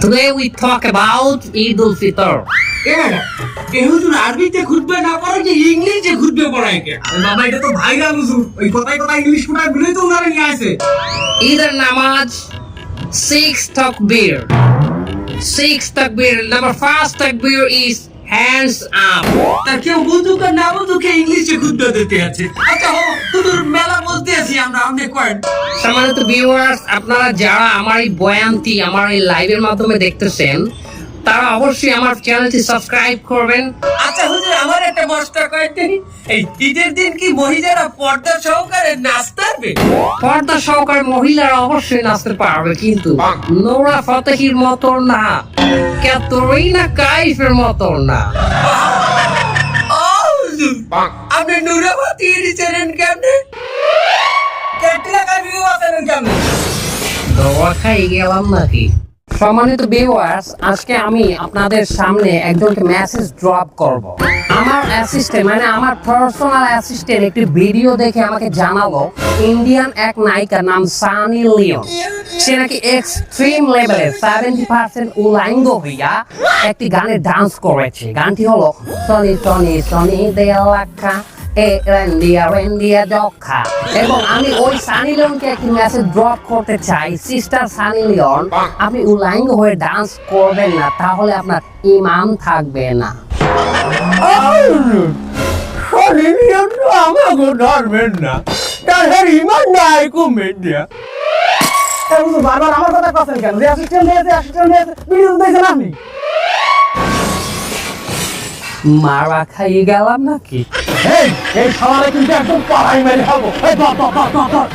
Today we talk about Eid al-Fitr. এ হুজুর আরবিতে খুতবে না পড়ে কি ইংলিশে খুতবে পড়ায় কে বাবা এটা তো ভাইরাল হুজুর ওই কথায় কথায় ইংলিশ ফুটায় গুলোই তো উনারে নিয়ে আসে Either namaz, six takbir. Six takbir. Number first takbir is hands up. তা কেউ বুঝুক না বুঝুক ইংলিশে খুতবে দিতে আছে আচ্ছা হুজুর মেলা বলতে আছি আমরা আপনি কয়েন সম্মানিত ভিউয়ার্স আপনারা যারা আমার এই বয়ানটি আমার এই লাইভের মাধ্যমে দেখতেছেন তারা অবশ্যই আমার চ্যানেলটি সাবস্ক্রাইব করবেন। আচ্ছা হুজুর আমার একটা মশটা কয়েকদিন এই ঈদের দিন কি মহিলারা পর্দা সহকারে নাচতে পারবে? পর্দা সহকারে মহিলারা অবশ্যই নাচতে পারবে কিন্তু নোরা ফতেহির মতো না ক্যাথরিনা কাইফের মতো না। আপনি নুরাবাতি এডিছেন কেমনে কেটলা কাবিও আছেন কেমনে? সম্মানিত ভিউয়ার্স আজকে আমি আপনাদের সামনে একজনকে মেসেজ ড্রপ করব। আমার অ্যাসিস্ট্যান্ট মানে আমার পার্সোনাল অ্যাসিস্ট্যান্ট একটি ভিডিও দেখে আমাকে জানালো ইন্ডিয়ান এক নায়িকা নাম সানি লিওন সে নাকি এক্সট্রিম লেভেলে সেভেন্টি পার্সেন্ট উলাঙ্গ হইয়া একটি গানে ডান্স করেছে। গানটি হলো সনি সনি সনি দেয়ালাখা এ রেন্ডিয়া রেন্ডিয়া যক্ষা। এবং আমি ওই সানি লিওনকে একটি মেসেজ ড্রপ করতে চাই সিস্টার সানি লিওন আপনি উলাঙ্গ হয়ে ডান্স করবেন না তাহলে আপনার ইমাম থাকবে না। শরীরিয়ান তো আমাকে ধরবেন না তাদের ইমান নাই বারবার আমার কথা কেন? যে অ্যাসিস্ট্যান্ট দিয়েছে অ্যাসিস্ট্যান্ট দিয়েছে ভিডিও দেখছেন আপনি? মারা খাইয়ে গেলাম নাকি? এই এই সবাই কিন্তু একদম পাড়াই মেরে খাব এই ধর ধর ধর ধর।